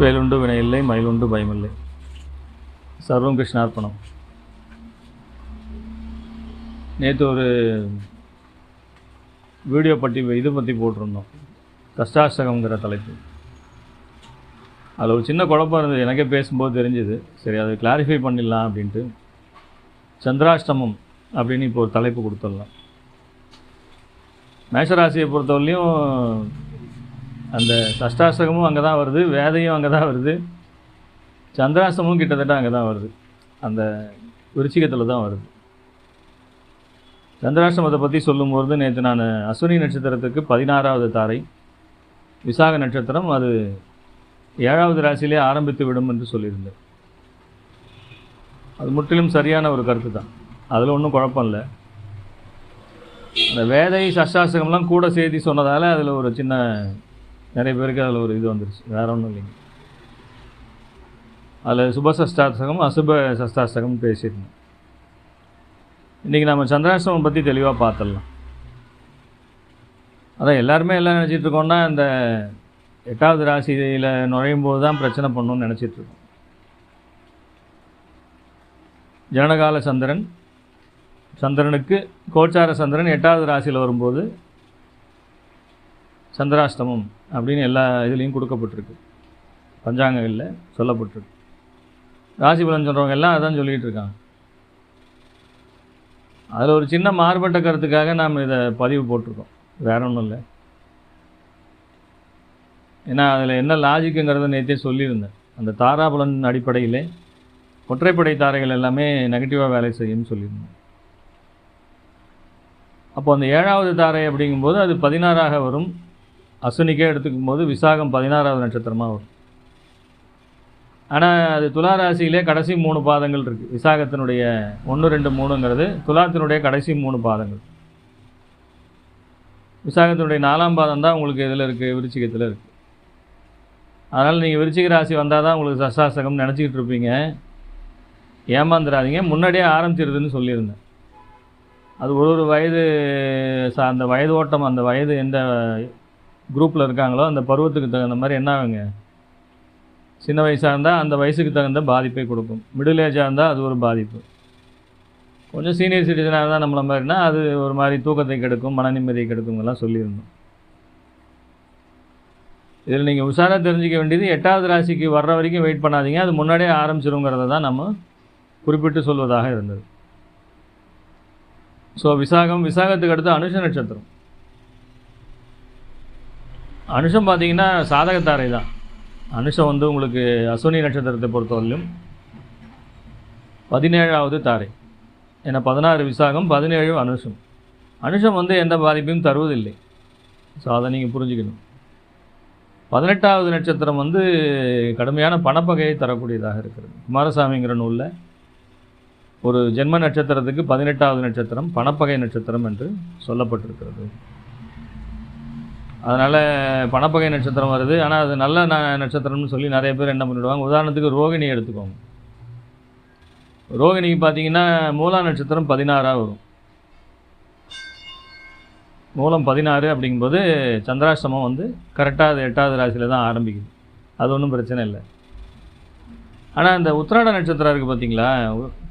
வேலுண்டு வினையில்லை மயிலுண்டு பயமில்லை. சர்வம் கிருஷ்ணார்ப்பணம் நேற்று ஒரு வீடியோ பற்றி இது பற்றி போட்டிருந்தோம். கஷ்டாஷ்டகம்ங்கிற தலைப்பு. அதில் ஒரு சின்ன குழப்பம் இருந்தது. எனக்கே பேசும்போது தெரிஞ்சுது. சரி அதை கிளாரிஃபை பண்ணிடலாம் அப்படின்ட்டு. சந்திராஷ்டமம் அப்படின்னு இப்போ ஒரு தலைப்பு கொடுத்துடலாம். மேஷராசியை பொறுத்தவரையிலையும் அந்த சஷ்டாசகமும் அங்கே தான் வருது வேதையும் அங்கே தான் வருது சந்திராசமும் கிட்டத்தட்ட அங்கே தான் வருது. அந்த விருச்சிகத்தில் தான் வருது. சந்திராசிரமத்தை பற்றி சொல்லும்போது நேற்று நான் அஸ்வினி நட்சத்திரத்துக்கு பதினாறாவது தாரை விசாக நட்சத்திரம் அது ஏழாவது ராசியிலே ஆரம்பித்து விடும் என்று சொல்லியிருந்தேன். அது முற்றிலும் சரியான ஒரு கருத்து தான் அதில் ஒன்றும் குழப்பம் இல்லை. அந்த வேதை சஷ்டாசகம்லாம் கூட செய்தி சொன்னதால் அதில் ஒரு சின்ன நிறைய பேருக்கு அதில் ஒரு இது வந்துருச்சு. வேற ஒன்றும் இல்லைங்க. அதில் சுப அசுப சஷ்டாசகம் பேசியிருந்தோம். இன்றைக்கி நம்ம சந்திராஷ்டமம் பற்றி தெளிவாக பார்த்துடலாம் அதான் எல்லாருமே எல்லாம் நினச்சிட்டு இருக்கோம்னா இந்த எட்டாவது ராசியில் நுழையும் போது தான் பிரச்சனை பண்ணணும்னு நினச்சிட்டு இருக்கோம். ஜனனகால சந்திரன் சந்திரனுக்கு கோச்சார சந்திரன் எட்டாவது ராசியில் வரும்போது சந்திராஷ்டமம் அப்படின்னு எல்லா இதுலேயும் கொடுக்கப்பட்டிருக்கு. பஞ்சாங்கங்களில் சொல்லப்பட்டிருக்கு. ராசி பலன் சொல்கிறவங்க எல்லாம் அதான் சொல்லிகிட்டு இருக்காங்க. அதில் ஒரு சின்ன மாறுபட்ட கருத்துக்காக நாம் இதை பதிவு போட்டிருக்கோம். வேற ஒன்றும் இல்லை. ஏன்னா அதில் என்ன லாஜிக்குங்கிறத நேற்றே சொல்லியிருந்தேன். அந்த தாராபலன் அடிப்படையிலே ஒற்றைப்படை தாரைகள் எல்லாமே நெகட்டிவாக வேலை செய்யும்னு சொல்லியிருந்தேன். அப்போ அந்த ஏழாவது தாரை அப்படிங்கும்போது அது பதினாறாக வரும். அஸ்வினிக்கே எடுத்துக்கும் போது விசாகம் பதினாறாவது நட்சத்திரமாக வரும். ஆனால் அது துலா ராசியிலே கடைசி மூணு பாதங்கள் இருக்குது விசாகத்தினுடைய ஒன்று ரெண்டு மூணுங்கிறது துலாத்தினுடைய கடைசி மூணு பாதங்கள். விசாகத்தினுடைய நாலாம் பாதம் தான் உங்களுக்கு இதில் இருக்குது விருச்சிகத்தில் இருக்குது அதனால் நீங்கள் விருச்சிக ராசி வந்தால் தான் உங்களுக்கு சசாசகம் நினச்சிக்கிட்டு இருப்பீங்க. ஏமாந்துடாதீங்க. முன்னாடியே ஆரம்பிச்சிருதுன்னு சொல்லியிருந்தேன். அது ஒரு ஒரு வயது அந்த வயது ஓட்டம் அந்த வயது எந்த குரூப்பில் இருக்காங்களோ அந்த பருவத்துக்கு தகுந்த மாதிரி என்ன ஆகுங்க? சின்ன வயசாக இருந்தால் அந்த வயசுக்கு தகுந்த பாதிப்பை கொடுக்கும். மிடில் ஏஜாக இருந்தால் அது ஒரு பாதிப்பு. கொஞ்சம் சீனியர் சிட்டிசனாக இருந்தால் நம்மள மாதிரினா அது ஒரு மாதிரி தூக்கத்தை கெடுக்கும் மன நிம்மதியை கெடுக்குங்கெல்லாம் சொல்லியிருந்தோம். இதில் நீங்கள் உஷாராக தெரிஞ்சிக்க வேண்டியது எட்டாவது ராசிக்கு வர்ற வரைக்கும் வெயிட் பண்ணாதீங்க. அது முன்னாடியே ஆரம்பிச்சிருங்கிறத தான் நம்ம குறிப்பிட்டு சொல்வதாக இருந்தது. ஸோ விசாகம் விசாகத்துக்கு அடுத்து அனுஷ நட்சத்திரம். அனுஷம் பார்த்தீங்கன்னா சாதகத்தாரை தான். அனுஷம் வந்து உங்களுக்கு அஸ்வினி நட்சத்திரத்தை பொறுத்தவரையிலும் பதினேழாவது தாரை. ஏன்னா பதினாறு விசாகம் பதினேழு அனுஷம். அனுஷம் வந்து எந்த பாதிப்பையும் தருவதில்லை. ஸோ அதை நீங்கள் புரிஞ்சுக்கணும். பதினெட்டாவது நட்சத்திரம் வந்து கடுமையான பணப்பகையை தரக்கூடியதாக இருக்கிறது. குமாரசாமிங்கிற நூலில் ஒரு ஜென்ம நட்சத்திரத்துக்கு பதினெட்டாவது நட்சத்திரம் பணப்பகை நட்சத்திரம் என்று சொல்லப்பட்டிருக்கிறது. அதனால் பணப்பகை நட்சத்திரம் வருது. ஆனால் அது நல்ல ந நட்சத்திரம்னு சொல்லி நிறைய பேர் என்ன பண்ணிவிடுவாங்க உதாரணத்துக்கு ரோகிணி எடுத்துக்கோங்க. ரோகிணிக்கு பார்த்தீங்கன்னா மூலா நட்சத்திரம் பதினாறாக வரும். மூலம் பதினாறு அப்படிங்கும்போது சந்திராஷ்டமம் வந்து கரெக்டாக அது எட்டாவது ராசியில் தான் ஆரம்பிக்குது. அது ஒன்றும் பிரச்சனை இல்லை. ஆனால் இந்த உத்திராட நட்சத்திரம் இருக்குது பார்த்தீங்களா?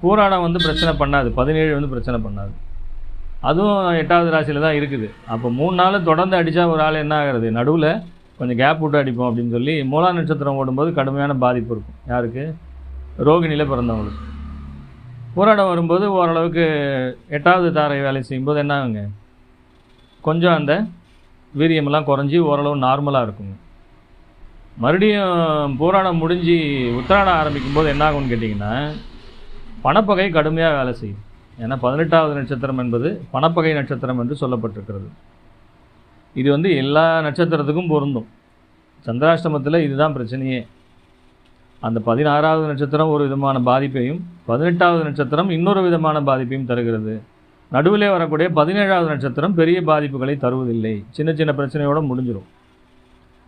பூராடம் வந்து பிரச்சனை பண்ணாது. பதினேழு வந்து பிரச்சனை பண்ணாது. அதுவும் எட்டாவது ராசியில் தான் இருக்குது. அப்போ மூணு நாள் தொடர்ந்து அடித்தா ஒரு ஆள் என்ன ஆகிறது? நடுவில் கொஞ்சம் கேப் விட்டு அடிப்போம் அப்படின்னு சொல்லி மூலா நட்சத்திரம் ஓடும்போது கடுமையான பாதிப்பு இருக்கும். யாருக்கு? ரோகிணியில் பிறந்தவங்களுக்கு. போராடம் வரும்போது ஓரளவுக்கு எட்டாவது தாரை வேலை செய்யும்போது என்ன ஆகுங்க? கொஞ்சம் அந்த வீரியமெல்லாம் குறைஞ்சி ஓரளவு நார்மலாக இருக்குங்க. மறுபடியும் போராடம் முடிஞ்சு உத்தராடம் ஆரம்பிக்கும்போது என்ன ஆகும்னு கேட்டிங்கன்னா பணப்பகை கடுமையாக வேலை செய்யும். ஏன்னா பதினெட்டாவது நட்சத்திரம் என்பது பணப்பகை நட்சத்திரம் என்று சொல்லப்பட்டிருக்கிறது. இது வந்து எல்லா நட்சத்திரத்துக்கும் பொருந்தும். சந்திராஷ்டமத்தில் இதுதான் பிரச்சனையே. அந்த பதினாறாவது நட்சத்திரம் ஒரு விதமான பாதிப்பையும் பதினெட்டாவது நட்சத்திரம் இன்னொரு விதமான பாதிப்பையும் தருகிறது. நடுவிலே வரக்கூடிய பதினேழாவது நட்சத்திரம் பெரிய பாதிப்புகளை தருவதில்லை. சின்ன சின்ன பிரச்சனையோடு முடிஞ்சிடும்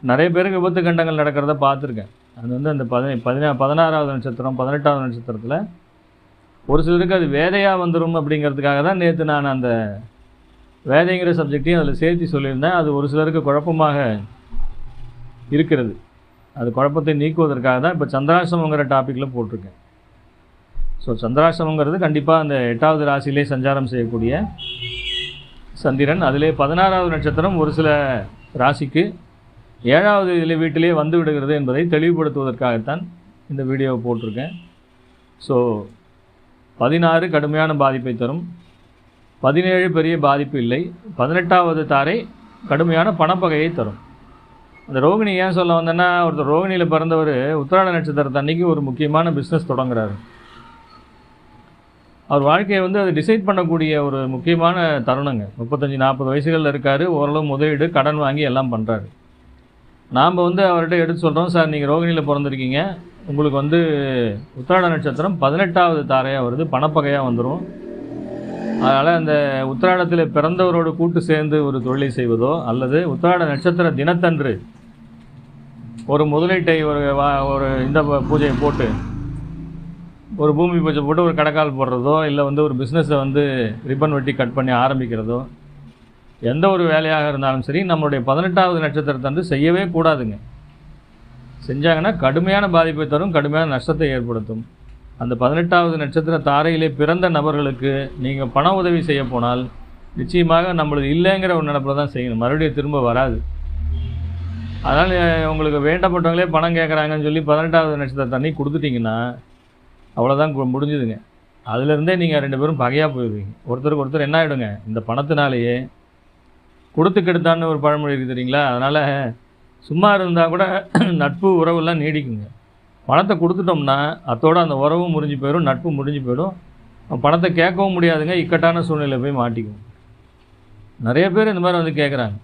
நிறைய பேருக்கு விபத்து கண்டங்கள் நடக்கிறத பார்த்துருக்கேன். அது வந்து அந்த பதினே பதினா பதினாறாவது நட்சத்திரம் பதினெட்டாவது நட்சத்திரத்தில் ஒரு சிலருக்கு அது வேதையாக வந்துடும் அப்படிங்கிறதுக்காக தான் நேற்று நான் அந்த வேதைங்கிற சப்ஜெக்டையும் அதில் சேர்த்து சொல்லியிருந்தேன். அது ஒரு சிலருக்கு குழப்பமாக இருக்கிறது. அது குழப்பத்தை நீக்குவதற்காக தான் இப்போ சந்திராசிரமங்கிற டாப்பிக்கில் போட்டிருக்கேன். ஸோ சந்திராசிரமங்கிறது கண்டிப்பாக அந்த எட்டாவது ராசியிலே சஞ்சாரம் செய்யக்கூடிய சந்திரன். அதிலே பதினாறாவது நட்சத்திரம் ஒரு சில ராசிக்கு ஏழாவது இதில் வீட்டிலே வந்து விடுகிறது என்பதை தெளிவுபடுத்துவதற்காகத்தான் இந்த வீடியோவை போட்டிருக்கேன். ஸோ பதினாறு கடுமையான பாதிப்பை தரும். பதினேழு பெரிய பாதிப்பு இல்லை. பதினெட்டாவது தாரை கடுமையான பணப்பகையை தரும். அந்த ரோகிணி ஏன் சொல்ல வந்தேன்னா ஒருத்தர் ரோகிணியில் பிறந்தவர் உத்திராட நட்சத்திரத்து அன்னைக்கு ஒரு முக்கியமான பிஸ்னஸ் தொடங்குறாரு. அவர் வாழ்க்கையை வந்து அதை டிசைட் பண்ணக்கூடிய ஒரு முக்கியமான தருணங்க. முப்பத்தஞ்சு நாற்பது வயசுகளில் இருக்கார். ஓரளவு முதலீடு கடன் வாங்கி எல்லாம் பண்ணுறாரு நாம் வந்து அவர்கிட்ட எடுத்து சொல்கிறோம் சார் நீங்கள் ரோகிணியில் பிறந்திருக்கீங்க. உங்களுக்கு வந்து உத்திராட நட்சத்திரம் பதினெட்டாவது தாரையாக வருது பணப்பகையாக வந்துடும் அதனால் அந்த உத்திராடத்தில் பிறந்தவரோடு கூட்டு சேர்ந்து ஒரு தொழிலை செய்வதோ அல்லது உத்திராட நட்சத்திர தினத்தன்று ஒரு முதலீட்டை ஒரு வா- ஒரு இந்த பூஜையை போட்டு ஒரு பூமி பூஜை போட்டு ஒரு கடைக்கால் போடுறதோ இல்லை வந்து ஒரு பிஸ்னஸை வந்து ரிப்பன் வெட்டி கட் பண்ணி ஆரம்பிக்கிறதோ எந்த ஒரு வேலையாக இருந்தாலும் சரி நம்மளுடைய பதினெட்டாவது நட்சத்திரத்தன்று செய்யவே கூடாதுங்க. செஞ்சாங்கன்னா கடுமையான பாதிப்பை தரும் கடுமையான நஷ்டத்தை ஏற்படுத்தும். அந்த பதினெட்டாவது நட்சத்திர தாரையிலே பிறந்த நபர்களுக்கு நீங்கள் பண உதவி செய்ய போனால் நிச்சயமாக நம்மளது இல்லைங்கிற ஒரு நினப்பில் தான் செய்யணும். மறுபடியும் திரும்ப வராது. அதனால் உங்களுக்கு வேண்டப்பட்டவங்களே பணம் கேட்குறாங்கன்னு சொல்லி பதினெட்டாவது நட்சத்திர தண்ணி கொடுத்துட்டிங்கன்னா அவ்வளோதான் கு- முடிஞ்சுதுங்க. அதுலேருந்தே நீங்கள் ரெண்டு பேரும் பகையாக போயிடுவீங்க. ஒருத்தருக்கு ஒருத்தர் என்ன ஆகிடுங்க இந்த பணத்தினாலேயே கொடுத்து கெடுத்தான்னு ஒரு பழமொழி இருக்குது தெரியுங்களா? அதனால் சும்மா இருந்தால் கூட நட்பு உறவுலாம் நீடிக்குங்க. பணத்தை கொடுத்துட்டோம்னா அத்தோட அந்த உறவும் முறிஞ்சு போயிடும் நட்பு முடிஞ்சு போயிடும். பணத்தை கேட்கவும் முடியாதுங்க இக்கட்டான சூழ்நிலை போய் மாட்டிக்கும் நிறைய பேர் இந்த மாதிரி வந்து கேட்குறாங்க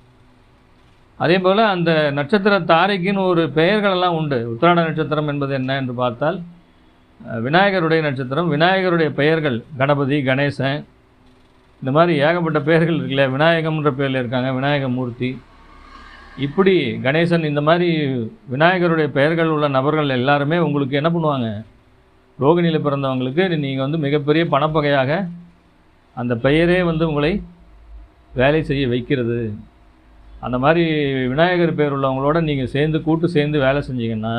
அதே போல் அந்த நட்சத்திர தாரைக்குன்னு ஒரு பெயர்களெல்லாம் உண்டு. உத்திராட நட்சத்திரம் என்பது என்ன என்று பார்த்தால் விநாயகருடைய நட்சத்திரம் விநாயகருடைய பெயர்கள் கணபதி கணேசன் இந்த மாதிரி ஏகப்பட்ட பெயர்கள் இருக்குல்ல விநாயகம்ன்ற பேரில் இருக்காங்க விநாயக மூர்த்தி இப்படி கணேசன் இந்த மாதிரி விநாயகருடைய பெயர்கள் உள்ள நபர்கள் எல்லாருமே உங்களுக்கு என்ன பண்ணுவாங்க? ரோகிணியில் பிறந்தவங்களுக்கு நீங்கள் வந்து மிகப்பெரிய பணப்பகையாக அந்த பெயரே வந்து உங்களை வேலை செய்ய வைக்கிறது. அந்த மாதிரி விநாயகர் பேர் உள்ளவங்களோட நீங்கள் சேர்ந்து கூட்டு சேர்ந்து வேலை செஞ்சீங்கன்னா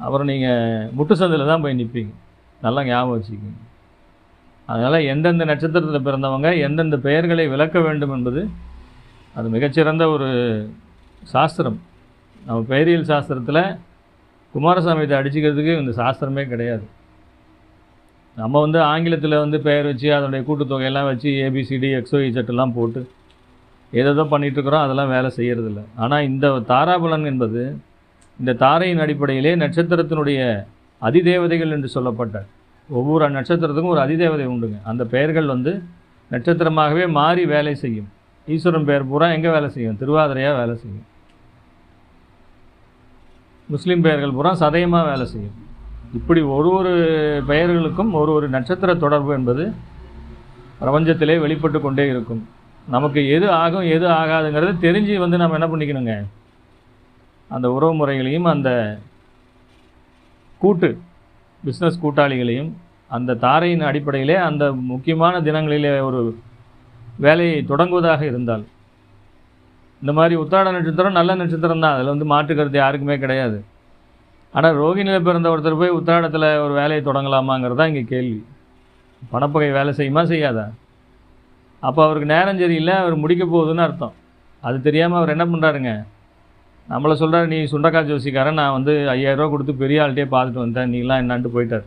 அப்புறம் நீங்கள் முட்டு சந்தில் தான் போய் நிற்பீங்க நல்லா ஞாபகம் வச்சுக்கோங்க. அதனால் எந்தெந்த நட்சத்திரத்தில் பிறந்தவங்க எந்தெந்த பெயர்களை விளக்க வேண்டும் என்பது அது மிகச்சிறந்த ஒரு சாஸ்திரம். நம்ம பெயரியல் சாஸ்திரத்தில் குமாரசாமியத்தை அடிச்சுக்கிறதுக்கு இந்த சாஸ்திரமே கிடையாது. நம்ம வந்து ஆங்கிலத்தில் வந்து பெயர் வச்சு அதனுடைய கூட்டுத்தொகையெல்லாம் வச்சு ஏபிசிடி எக்ஸோ எல்லாம் போட்டு ஏதேதோ பண்ணிகிட்ருக்குறோம் அதெல்லாம் வேலை செய்கிறதில்ல ஆனால் இந்த தாராபலன் என்பது இந்த தாரையின் அடிப்படையிலே நட்சத்திரத்தினுடைய அதிதேவதைகள் என்று சொல்லப்பட்ட ஒவ்வொரு நட்சத்திரத்துக்கும் ஒரு அதிதேவதை உண்டுங்க. அந்த பெயர்கள் வந்து நட்சத்திரமாகவே மாறி வேலை செய்யும். ஈஸ்வரன் பெயர் பூரா எங்கே வேலை செய்யும்? திருவாதிரையாக வேலை செய்யும். முஸ்லீம் பெயர்கள் பூரா சதயமாக வேலை செய்யும். இப்படி ஒரு ஒரு பெயர்களுக்கும் ஒரு ஒரு நட்சத்திர தொடர்பு என்பது பிரபஞ்சத்திலே வெளிப்பட்டு கொண்டே இருக்கும். நமக்கு எது ஆகும் எது ஆகாதுங்கிறது தெரிஞ்சு வந்து நம்ம என்ன பண்ணிக்கணுங்க? அந்த உறவு முறைகளையும் அந்த கூட்டு பிஸ்னஸ் கூட்டாளிகளையும் அந்த தாரையின் அடிப்படையிலே அந்த முக்கியமான தினங்களிலே ஒரு வேலையை தொடங்குவதாக இருந்தால். இந்த மாதிரி உத்தாட நட்சத்திரம் நல்ல நட்சத்திரம் தான். அதில் வந்து மாற்றுக்கிறது யாருக்குமே கிடையாது. ஆனால் ரோகிணியில் பிறந்த ஒருத்தர் போய் உத்திராடத்தில் ஒரு வேலையை தொடங்கலாமாங்கிறது தான் இங்கே கேள்வி. பணப்பகை வேலை செய்யுமா செய்யாதா? அப்போ அவருக்கு நேரம் சரியில்லை அவர் முடிக்க போகுதுன்னு அர்த்தம். அது தெரியாமல் அவர் என்ன பண்ணுறாருங்க நம்மளை சொல்கிறார் நீ சுண்டக்கா ஜோசிக்காரன் நான் வந்து ஐயாயிரரூவா கொடுத்து பெரிய ஆள்கிட்டே பார்த்துட்டு வந்தேன். நீலாம் என்னான்ட்டு போயிட்டார்.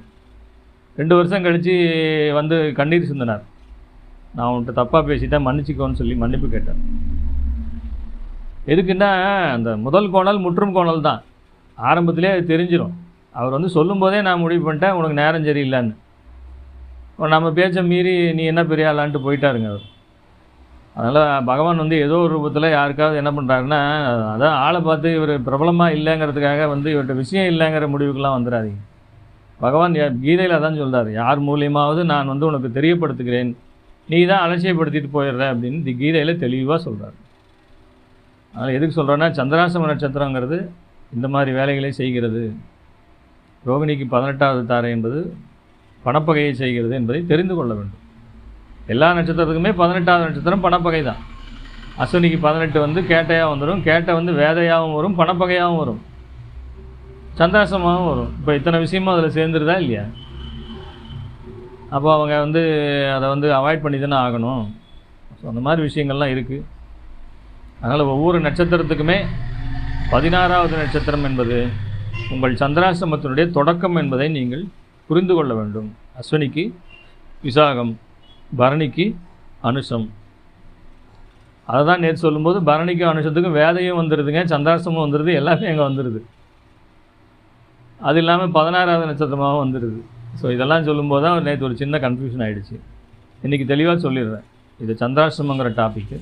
ரெண்டு வருஷம் கழித்து வந்து கண்ணீர் சிந்தினார். நான் உன்கிட்ட தப்பாக பேசிட்டேன் மன்னிச்சிக்கோன்னு சொல்லி மன்னிப்பு கேட்டேன். எதுக்குன்னா அந்த முதல் கோணல் முற்றும் கோணல் தான். ஆரம்பத்திலே அது தெரிஞ்சிடும் அவர் வந்து சொல்லும்போதே நான் முடிவு பண்ணிட்டேன் உனக்கு நேரம் சரியில்லைன்னு. நம்ம பேச்சை மீறி நீ என்ன பெரிய ஆளான்ட்டு போயிட்டாருங்க அவர். அதனால் பகவான் வந்து ஏதோ ஒரு ரூபத்தில் யாருக்காவது என்ன பண்ணுறாருன்னா அதான் ஆளை பார்த்து இவர் பிரபலமாக இல்லைங்கிறதுக்காக வந்து இவர்கிட்ட விஷயம் இல்லைங்கிற முடிவுக்கெல்லாம் வந்துடாதீங்க. பகவான் யா- கீதையில் தான் சொல்கிறார் யார் மூலியமாவது நான் வந்து உனக்கு தெரியப்படுத்துகிறேன். நீ தான் அலட்சியப்படுத்திட்டு போயிடுற அப்படின்னு தி கீதையில் தெளிவாக சொல்கிறார் அதனால் எதுக்கு சொல்கிறேன்னா சந்திராசம நட்சத்திரங்கிறது இந்த மாதிரி வேலைகளை செய்கிறது. ரோகிணிக்கு பதினெட்டாவது தாரை என்பது பணப்பகையை செய்கிறது என்பதை தெரிந்து கொள்ள வேண்டும். எல்லா நட்சத்திரத்துக்குமே பதினெட்டாவது நட்சத்திரம் பணப்பகை தான் அஸ்வினிக்கு பதினெட்டு வந்து கேட்டையாக வந்துடும் கேட்டை வந்து வேதையாகவும் வரும் பணப்பகையாகவும் வரும். சந்தாசமாகவும் வரும். இப்போ இத்தனை விஷயமும் அதில் சேர்ந்துருதா இல்லையா? அப்போ அவங்க வந்து அதை வந்து அவாய்ட் பண்ணி தானே ஆகணும். ஸோ அந்த மாதிரி விஷயங்கள்லாம் இருக்குது அதனால் ஒவ்வொரு நட்சத்திரத்துக்குமே பதினாறாவது நட்சத்திரம் என்பது உங்கள் சந்திராசிரமத்தினுடைய தொடக்கம் என்பதை நீங்கள் புரிந்து கொள்ள வேண்டும். அஸ்வினிக்கு விசாகம் பரணிக்கு அனுஷம். அதை தான் நேற்று சொல்லும்போது பரணிக்கும் அனுஷத்துக்கும் வேதையும் வந்துடுதுங்க சந்திராசிரமும் வந்துடுது எல்லாமே அங்கே வந்துடுது அது இல்லாமல் பதினாறாவது நட்சத்திரமாகவும் வந்துடுது ஸோ இதெல்லாம் சொல்லும்போது தான் நேற்று ஒரு சின்ன கன்ஃபியூஷன் ஆகிடுச்சு இன்றைக்கி தெளிவாக சொல்லிடுறேன். இது சந்திராசிரமங்கிற டாப்பிக்கு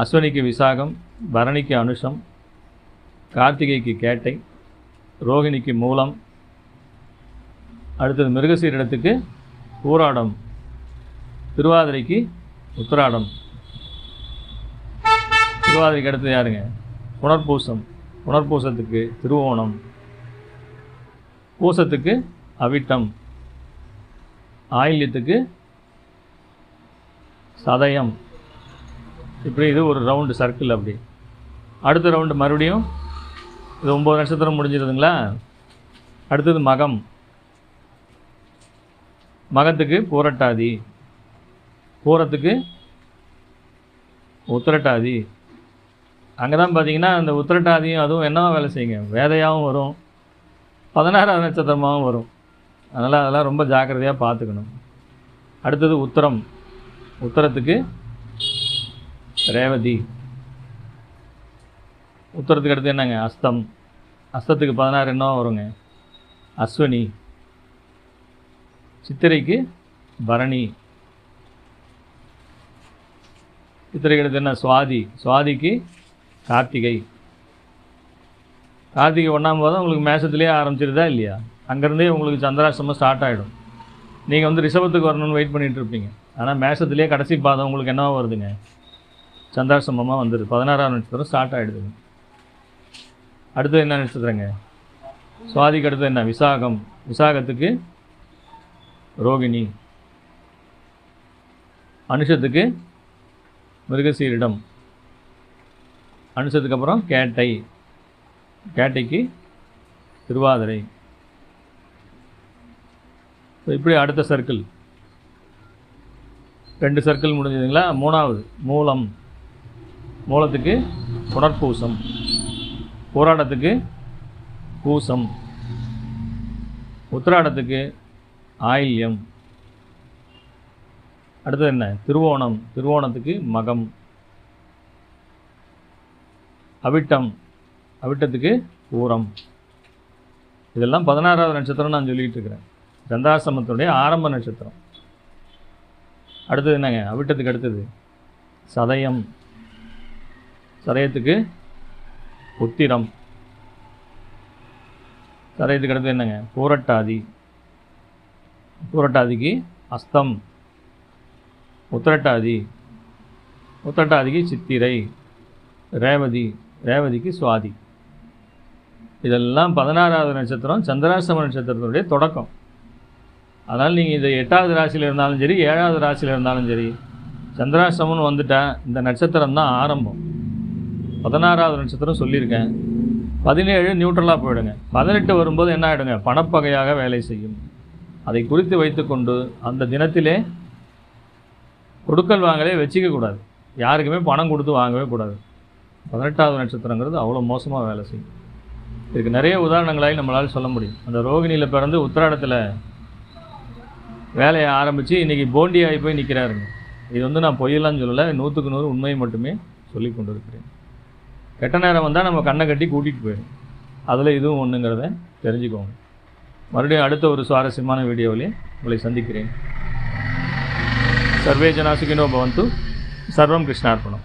அஸ்வனிக்கு விசாகம் பரணிக்கு அனுஷம் கார்த்திகைக்கு கேட்டை ரோகிணிக்கு மூலம் அடுத்தது மிருகசீரிடத்துக்கு பூராடம் திருவாதிரைக்கு உத்திராடம். திருவாதிரைக்கு அடுத்தது யாருங்க? புனர்பூசம். புனர்பூசத்துக்கு திருவோணம். பூசத்துக்கு அவிட்டம். ஆயில்யத்துக்கு சதயம். இப்படி இது ஒரு ரவுண்டு சர்க்கிள் அப்படி. அடுத்த ரவுண்டு மறுபடியும் இது ஒம்பது நட்சத்திரம் முடிஞ்சிருதுங்களா? அடுத்தது மகம். மகத்துக்கு பூரட்டாதி. பூரத்துக்கு உத்திரட்டாதி. அங்கே தான் பார்த்தீங்கன்னா அந்த உத்திரட்டாதியும் அதுவும் என்னவா வேலை செய்யுங்க? வேதையாகவும் வரும். பதினாறாவது நட்சத்திரமாகவும் வரும். அதனால் அதெல்லாம் ரொம்ப ஜாக்கிரதையாக பார்த்துக்கணும். அடுத்தது உத்தரம். உத்தரத்துக்கு ரேவதி. உத்தரத்துக்கு அடுத்து என்னங்க? அஸ்தம். அஸ்தத்துக்கு பதினாறு என்ன வருங்க. அஸ்வினி. சித்திரைக்கு பரணி. சித்திரைக்கு அடுத்து என்ன? சுவாதி. சுவாதிக்கு கார்த்திகை. கார்த்திகை ஒன்றாம் போதும் உங்களுக்கு மேசத்துலேயே ஆரம்பிச்சிருதா இல்லையா? அங்கேருந்தே உங்களுக்கு சந்திராசிரமம் ஸ்டார்ட் ஆகிடும் நீங்கள் வந்து ரிஷபத்துக்கு வரணும்னு வெயிட் பண்ணிகிட்டு இருப்பீங்க. ஆனால் மேசத்துலேயே கடைசி பாதம் உங்களுக்கு என்னவா வருதுங்க? சந்திராசிரமமாக வந்துடுது பதினாறாம் நட்சத்திரம் ஸ்டார்ட் ஆகிடுதுங்க அடுத்தது என்ன நட்சத்திரங்க? சுவாதிக்கு அடுத்தது என்ன? விசாகம். விசாகத்துக்கு ரோகிணி. அனுஷத்துக்கு மிருகசீரிடம். அனுஷத்துக்கு அப்புறம் கேட்டை. கேட்டைக்கு திருவாதிரை. இப்படி அடுத்த சர்க்கிள் ரெண்டு சர்க்கிள் முடிஞ்சதுங்களா? மூணாவது. மூலம். மூலத்துக்கு புனர்பூசம். போராட்டத்துக்கு பூசம். உத்திராடத்துக்கு ஆயில்யம். அடுத்தது என்ன? திருவோணம். திருவோணத்துக்கு மகம். அவிட்டம். அவிட்டத்துக்கு ஊரம் இதெல்லாம் பதினாறாவது நட்சத்திரம் நான் சொல்லிகிட்டு இருக்கிறேன். சந்திராசிரமத்துடைய ஆரம்ப நட்சத்திரம். அடுத்தது என்னங்க? அவிட்டத்துக்கு அடுத்தது. சதயம். சதயத்துக்கு உத்திரம். சதயத்துக்கு அடுத்தது என்னங்க? பூரட்டாதி. பூரட்டாதிக்கு அஸ்தம். உத்திரட்டாதி. உத்திரட்டாதிக்கு சித்திரை. ரேவதி. ரேவதிக்கு சுவாதி. இதெல்லாம் பதினாறாவது நட்சத்திரம் சந்திராசிரம நட்சத்திரத்தினுடைய தொடக்கம். அதனால் நீங்கள் இது எட்டாவது ராசியில் இருந்தாலும் சரி ஏழாவது ராசியில் இருந்தாலும் சரி சந்திராசிரமம்னு வந்துட்டா இந்த நட்சத்திரம் தான் ஆரம்பம். பதினாறாவது நட்சத்திரம் சொல்லியிருக்கேன். பதினேழு நியூட்ரலாக போயிடுங்க. பதினெட்டு வரும்போது என்ன ஆகிடுங்க பணப்பகையாக வேலை செய்யும். அதை குறித்து வைத்துக்கொண்டு அந்த தினத்திலே கொடுக்கல் வாங்கலே வச்சிக்கக்கூடாது யாருக்குமே பணம் கொடுத்து வாங்கவே கூடாது. பதினெட்டாவது நட்சத்திரங்கிறது அவ்வளோ மோசமாக வேலை செய்யும். இதுக்கு நிறைய உதாரணங்களாகி நம்மளால் சொல்ல முடியும். அந்த ரோகிணியில் பிறந்து உத்திராடத்தில் வேலையை ஆரம்பித்து இன்றைக்கி ஆகி போய் நிற்கிறாருங்க இது வந்து நான் பொய்யெல்லாம் சொல்லலை நூற்றுக்கு நூறு உண்மையை மட்டுமே சொல்லி கொண்டு இருக்கிறேன் கெட்ட நேரம் வந்தால் நம்ம கண்ணை கட்டி கூட்டிகிட்டு போயிடும் அதில் இதுவும் ஒன்றுங்கிறத தெரிஞ்சுக்கோங்க. மறுபடியும் அடுத்த ஒரு சுவாரஸ்யமான வீடியோவிலே உங்களை சந்திக்கிறேன். சர்வே ஜனாசுகினோ பவந்து. சர்வம் கிருஷ்ணார்ப்பணம்